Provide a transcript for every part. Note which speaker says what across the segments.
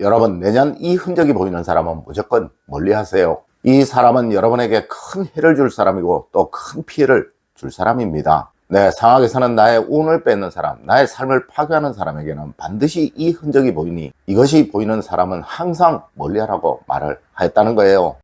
Speaker 1: 여러분 내년 이 흔적이 보이는 사람은 무조건 멀리 하세요. 이 사람은 여러분에게 큰 해를 줄 사람이고 또 큰 피해를 줄 사람입니다. 네, 상황에서는 나의 운을 뺏는 사람, 나의 삶을 파괴하는 사람에게는 반드시 이 흔적이 보이니 이것이 보이는 사람은 항상 멀리하라고 말을 하였다는 거예요.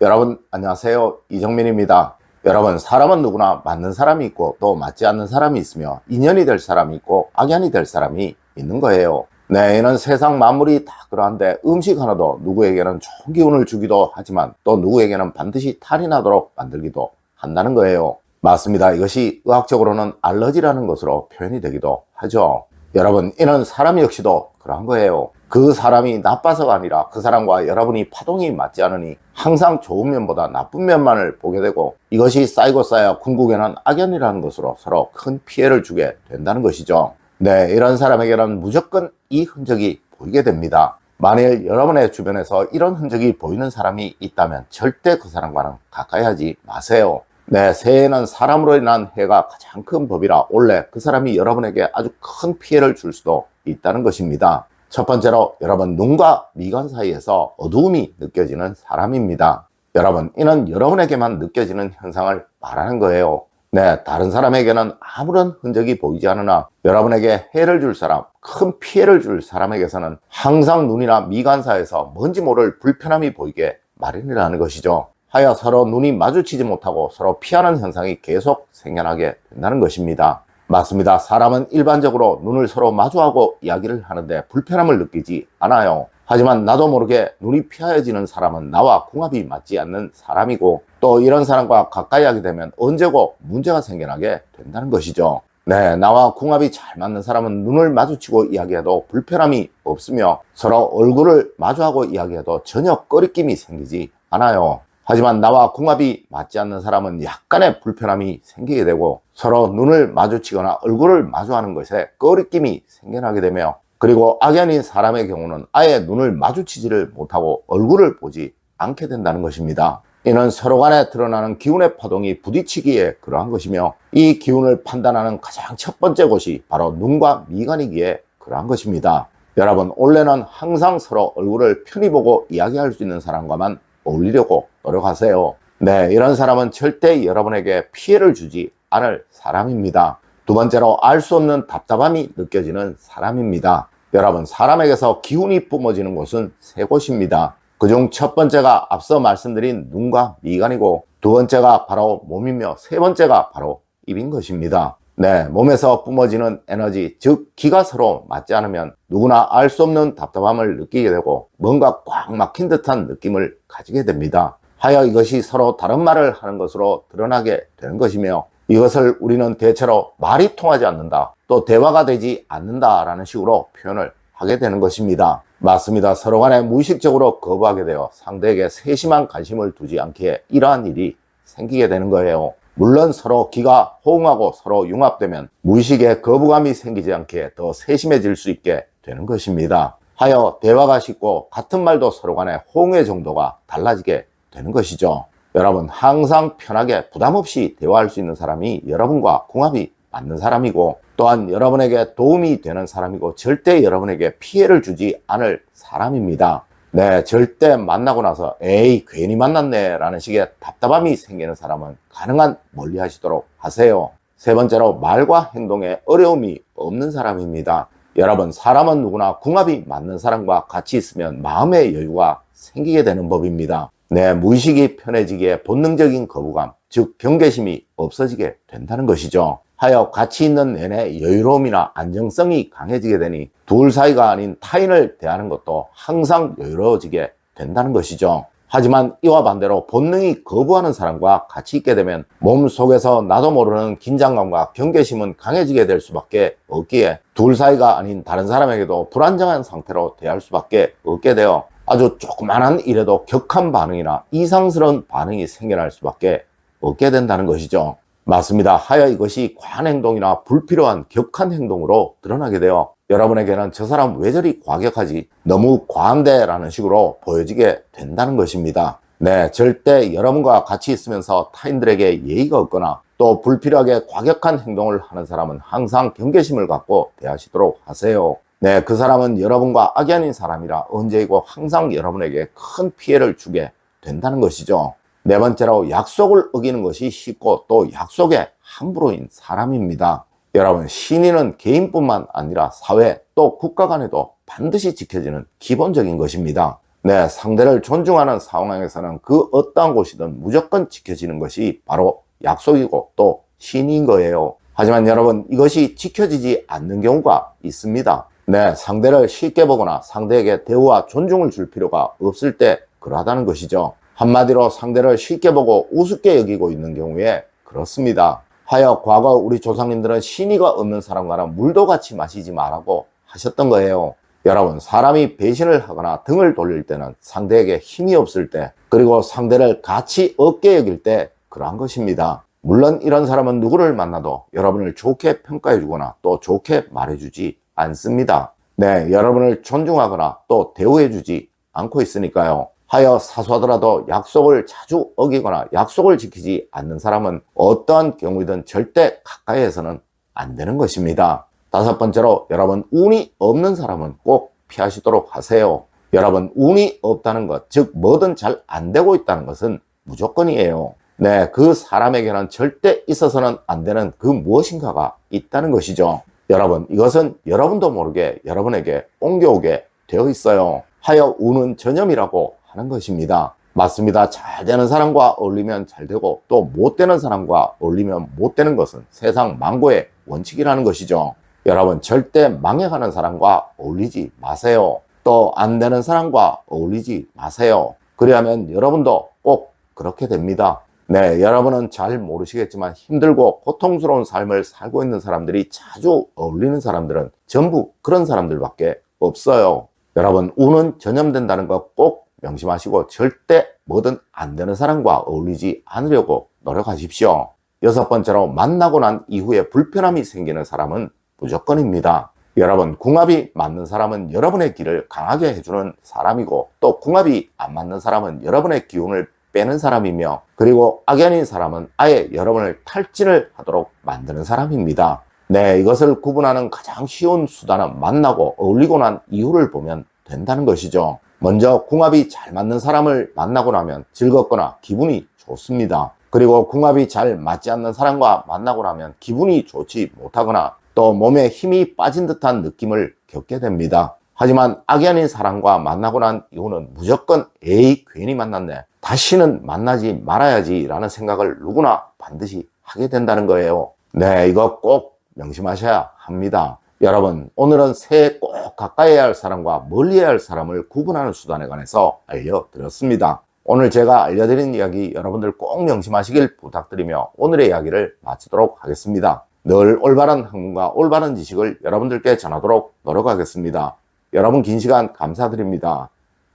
Speaker 1: 여러분 안녕하세요 이정민입니다 여러분 사람은 누구나 맞는 사람이 있고 또 맞지 않는 사람이 있으며 인연이 될 사람이 있고 악연이 될 사람이 있는 거예요. 네 이는 세상 만물이 다 그러한데 음식 하나도 누구에게는 좋은 기운을 주기도 하지만 또 누구에게는 반드시 탈이 나도록 만들기도 한다는 거예요. 맞습니다. 이것이 의학적으로는 알러지라는 것으로 표현이 되기도 하죠. 여러분 이는 사람 역시도 그러한 거예요 그 사람이 나빠서가 아니라 그 사람과 여러분이 파동이 맞지 않으니 항상 좋은 면보다 나쁜 면만을 보게 되고 이것이 쌓이고 쌓여 궁극에는 악연이라는 것으로 서로 큰 피해를 주게 된다는 것이죠. 네, 이런 사람에게는 무조건 이 흔적이 보이게 됩니다. 만일 여러분의 주변에서 이런 흔적이 보이는 사람이 있다면 절대 그 사람과는 가까이 하지 마세요. 네, 새해에는 사람으로 인한 해가 가장 큰 법이라 원래 그 사람이 여러분에게 아주 큰 피해를 줄 수도 있다는 것입니다. 첫 번째로 여러분 눈과 미간 사이에서 어두움이 느껴지는 사람입니다. 여러분 이는 여러분에게만 느껴지는 현상을 말하는 거예요. 네, 다른 사람에게는 아무런 흔적이 보이지 않으나 여러분에게 해를 줄 사람, 큰 피해를 줄 사람에게서는 항상 눈이나 미간 사이에서 뭔지 모를 불편함이 보이게 마련이라는 것이죠. 하여 서로 눈이 마주치지 못하고 서로 피하는 현상이 계속 생겨나게 된다는 것입니다. 맞습니다. 사람은 일반적으로 눈을 서로 마주하고 이야기를 하는데 불편함을 느끼지 않아요. 하지만 나도 모르게 눈이 피하여지는 사람은 나와 궁합이 맞지 않는 사람이고 또 이런 사람과 가까이 하게 되면 언제고 문제가 생겨나게 된다는 것이죠. 네, 나와 궁합이 잘 맞는 사람은 눈을 마주치고 이야기해도 불편함이 없으며 서로 얼굴을 마주하고 이야기해도 전혀 꺼리낌이 생기지 않아요. 하지만 나와 궁합이 맞지 않는 사람은 약간의 불편함이 생기게 되고 서로 눈을 마주치거나 얼굴을 마주하는 것에 꺼리낌이 생겨나게 되며 그리고 악연인 사람의 경우는 아예 눈을 마주치지를 못하고 얼굴을 보지 않게 된다는 것입니다. 이는 서로 간에 드러나는 기운의 파동이 부딪히기에 그러한 것이며 이 기운을 판단하는 가장 첫 번째 곳이 바로 눈과 미간이기에 그러한 것입니다. 여러분, 원래는 항상 서로 얼굴을 편히 보고 이야기할 수 있는 사람과만 어울리려고 노력하세요. 네, 이런 사람은 절대 여러분에게 피해를 주지 않을 사람입니다. 두 번째로 알 수 없는 답답함이 느껴지는 사람입니다. 여러분, 사람에게서 기운이 뿜어지는 곳은 세 곳입니다. 그중 첫 번째가 앞서 말씀드린 눈과 미간이고 두 번째가 바로 몸이며 세 번째가 바로 입인 것입니다. 네, 몸에서 뿜어지는 에너지, 즉 기가 서로 맞지 않으면 누구나 알 수 없는 답답함을 느끼게 되고 뭔가 꽉 막힌 듯한 느낌을 가지게 됩니다. 하여 이것이 서로 다른 말을 하는 것으로 드러나게 되는 것이며 이것을 우리는 대체로 말이 통하지 않는다, 또 대화가 되지 않는다라는 식으로 표현을 하게 되는 것입니다. 맞습니다. 서로 간에 무의식적으로 거부하게 되어 상대에게 세심한 관심을 두지 않기에 이러한 일이 생기게 되는 거예요. 물론 서로 기가 호응하고 서로 융합되면 무의식에 거부감이 생기지 않게 더 세심해질 수 있게 되는 것입니다. 하여 대화가 쉽고 같은 말도 서로 간에 호응의 정도가 달라지게 되는 것이죠. 여러분 항상 편하게 부담 없이 대화할 수 있는 사람이 여러분과 궁합이 맞는 사람이고 또한 여러분에게 도움이 되는 사람이고 절대 여러분에게 피해를 주지 않을 사람입니다. 네, 절대 만나고 나서 에이 괜히 만났네 라는 식의 답답함이 생기는 사람은 가능한 멀리 하시도록 하세요. 세 번째로 말과 행동에 어려움이 없는 사람입니다. 여러분 사람은 누구나 궁합이 맞는 사람과 같이 있으면 마음의 여유가 생기게 되는 법입니다. 네, 무의식이 편해지기에 본능적인 거부감, 즉 경계심이 없어지게 된다는 것이죠. 하여 같이 있는 내내 여유로움이나 안정성이 강해지게 되니 둘 사이가 아닌 타인을 대하는 것도 항상 여유로워지게 된다는 것이죠. 하지만 이와 반대로 본능이 거부하는 사람과 같이 있게 되면 몸 속에서 나도 모르는 긴장감과 경계심은 강해지게 될 수밖에 없기에 둘 사이가 아닌 다른 사람에게도 불안정한 상태로 대할 수밖에 없게 되어 아주 조그만한 일에도 격한 반응이나 이상스러운 반응이 생겨날 수밖에 없게 된다는 것이죠. 맞습니다. 하여 이것이 과한 행동이나 불필요한 격한 행동으로 드러나게 되어 여러분에게는 저 사람 왜 저리 과격하지? 너무 과한데? 라는 식으로 보여지게 된다는 것입니다. 네, 절대 여러분과 같이 있으면서 타인들에게 예의가 없거나 또 불필요하게 과격한 행동을 하는 사람은 항상 경계심을 갖고 대하시도록 하세요. 네, 그 사람은 여러분과 악이 아닌 사람이라 언제이고 항상 여러분에게 큰 피해를 주게 된다는 것이죠. 네 번째로 약속을 어기는 것이 쉽고 또 약속에 함부로인 사람입니다. 여러분, 신인은 개인뿐만 아니라 사회 또 국가 간에도 반드시 지켜지는 기본적인 것입니다. 네, 상대를 존중하는 상황에서는 그 어떠한 곳이든 무조건 지켜지는 것이 바로 약속이고 또 신인 거예요. 하지만 여러분, 이것이 지켜지지 않는 경우가 있습니다. 네, 상대를 쉽게 보거나 상대에게 대우와 존중을 줄 필요가 없을 때 그러하다는 것이죠. 한마디로 상대를 쉽게 보고 우습게 여기고 있는 경우에 그렇습니다. 하여 과거 우리 조상님들은 신의가 없는 사람과는 물도 같이 마시지 말라고 하셨던 거예요. 여러분, 사람이 배신을 하거나 등을 돌릴 때는 상대에게 힘이 없을 때, 그리고 상대를 같이 없게 여길 때 그러한 것입니다. 물론 이런 사람은 누구를 만나도 여러분을 좋게 평가해 주거나 또 좋게 말해 주지 않습니다. 네, 여러분을 존중하거나 또 대우해 주지 않고 있으니까요. 하여 사소하더라도 약속을 자주 어기거나 약속을 지키지 않는 사람은 어떠한 경우이든 절대 가까이에서는 안 되는 것입니다. 다섯 번째로 여러분 운이 없는 사람은 꼭 피하시도록 하세요. 여러분 운이 없다는 것, 즉 뭐든 잘 안 되고 있다는 것은 무조건이에요. 네, 그 사람에게는 절대 있어서는 안 되는 그 무엇인가가 있다는 것이죠. 여러분, 이것은 여러분도 모르게 여러분에게 옮겨오게 되어 있어요. 하여 운은 전염이라고 하는 것입니다. 맞습니다. 잘 되는 사람과 어울리면 잘 되고 또 못 되는 사람과 어울리면 못 되는 것은 세상 망고의 원칙이라는 것이죠. 여러분 절대 망해가는 사람과 어울리지 마세요. 또 안 되는 사람과 어울리지 마세요. 그리하면 여러분도 꼭 그렇게 됩니다. 네, 여러분은 잘 모르시겠지만 힘들고 고통스러운 삶을 살고 있는 사람들이 자주 어울리는 사람들은 전부 그런 사람들밖에 없어요. 여러분, 운은 전염된다는 거 꼭 명심하시고 절대 뭐든 안 되는 사람과 어울리지 않으려고 노력하십시오. 여섯 번째로 만나고 난 이후에 불편함이 생기는 사람은 무조건입니다. 여러분, 궁합이 맞는 사람은 여러분의 길을 강하게 해주는 사람이고 또 궁합이 안 맞는 사람은 여러분의 기운을 빼는 사람이며 그리고 아닌 사람은 아예 여러분을 탈진을 하도록 만드는 사람입니다. 네, 이것을 구분하는 가장 쉬운 수단은 만나고 어울리고 난 이유를 보면 된다는 것이죠. 먼저 궁합이 잘 맞는 사람을 만나고 나면 즐겁거나 기분이 좋습니다. 그리고 궁합이 잘 맞지 않는 사람과 만나고 나면 기분이 좋지 못하거나 또 몸에 힘이 빠진 듯한 느낌을 겪게 됩니다. 하지만 아닌 사람과 만나고 난 이후는 무조건 에이 괜히 만났네. 다시는 만나지 말아야지 라는 생각을 누구나 반드시 하게 된다는 거예요. 네, 이거 꼭 명심하셔야 합니다. 여러분, 오늘은 새해 꼭 가까이 해야 할 사람과 멀리 해야 할 사람을 구분하는 수단에 관해서 알려드렸습니다. 오늘 제가 알려드린 이야기 여러분들 꼭 명심하시길 부탁드리며 오늘의 이야기를 마치도록 하겠습니다. 늘 올바른 학문과 올바른 지식을 여러분들께 전하도록 노력하겠습니다. 여러분 긴 시간 감사드립니다.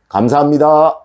Speaker 1: 감사합니다.